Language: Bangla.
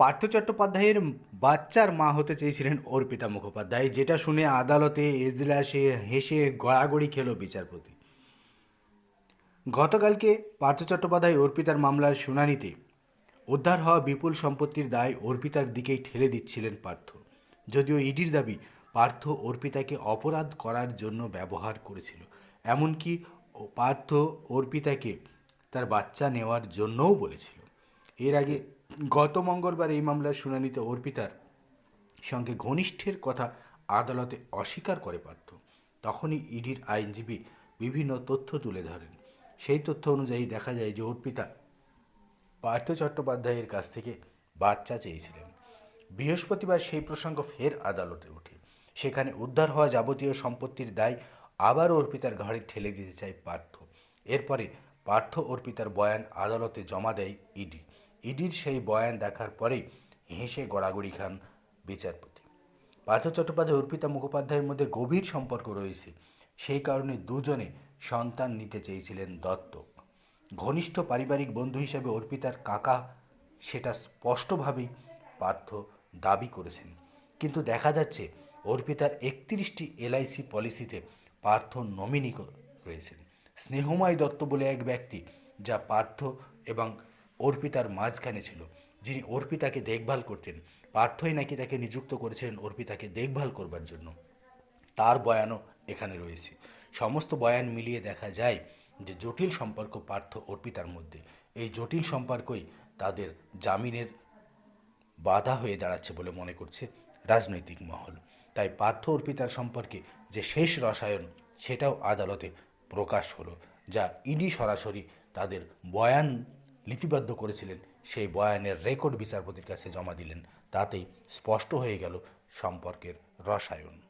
পার্থ চট্টোপাধ্যায়ের বাচ্চার মা হতে চেয়েছিলেন অর্পিতা মুখোপাধ্যায়, যেটা শুনে আদালতে এজলাসে হেসে গড়াগড়ি খেলো বিচারপতি। গতকালকে পার্থ চট্টোপাধ্যায় অর্পিতার মামলার শুনানিতে উদ্ধার হওয়া বিপুল সম্পত্তির দায় অর্পিতার দিকেই ঠেলে দিচ্ছিলেন পার্থ। যদিও ইডির দাবি, পার্থ অর্পিতাকে অপরাধ করার জন্য ব্যবহার করেছিল। এমনকি পার্থ অর্পিতাকে তার বাচ্চা নেওয়ার জন্যও বলেছিল। এর আগে গত মঙ্গলবার এই মামলার শুনানিতে অর্পিতার সঙ্গে ঘনিষ্ঠের কথা আদালতে অস্বীকার করে পারত তখনই ইডির আইনজীবী বিভিন্ন তথ্য তুলে ধরেন। সেই তথ্য অনুযায়ী দেখা যায় যে অর্পিতা পার্থ চট্টোপাধ্যায়ের কাছ থেকে বাচ্চা চেয়েছিলেন। বৃহস্পতিবার সেই প্রসঙ্গ ফের আদালতে ওঠে। সেখানে উদ্ধার হওয়া যাবতীয় সম্পত্তির দায় আবার অর্পিতার ঘাড়ে ঠেলে দিতে চায় পার্থ। এরপরে পার্থ অর্পিতার বয়ান আদালতে জমা দেয় ইডি। ইডির সেই বয়ান দেখার পরেই হেসে গড়াগড়ি খান বিচারপতি। পার্থ চট্টোপাধ্যায় অর্পিতা মুখোপাধ্যায়ের মধ্যে গভীর সম্পর্ক রয়েছে। সেই কারণে দুজনে সন্তান নিতে চেয়েছিলেন দত্তক। ঘনিষ্ঠ পারিবারিক বন্ধু হিসেবে অর্পিতার কাকা সেটা স্পষ্টভাবেই পার্থ দাবি করেছেন। কিন্তু দেখা যাচ্ছে অর্পিতার একত্রিশটি এলআইসি পলিসিতে পার্থ নমিনি রয়েছেন। স্নেহময় দত্ত বলে এক ব্যক্তি, যা পার্থ এবং অর্পিতার মাঝখানে ছিল, যিনি অর্পিতাকে দেখভাল করতেন। পার্থই নাকি তাকে নিযুক্ত করেছিলেন অর্পিতাকে দেখভাল করবার জন্য। তার বয়ানও এখানে রয়েছে। সমস্ত বয়ান মিলিয়ে দেখা যায় যে, জটিল সম্পর্ক পার্থ অর্পিতার মধ্যে। এই জটিল সম্পর্কই তাদের জামিনের বাধা হয়ে দাঁড়াচ্ছে বলে মনে করছে রাজনৈতিক মহল। তাই পার্থ অর্পিতার সম্পর্কে যে শেষ রসায়ন, সেটাও আদালতে প্রকাশ হলো, যা ইডি সরাসরি তাদের বয়ান লিপিবদ্ধ করেছিলেন। সেই বয়ানের রেকর্ড বিচারপতির কাছে জমা দিলেন। তাতেই স্পষ্ট হয়ে গেল সম্পর্কের রসায়ন।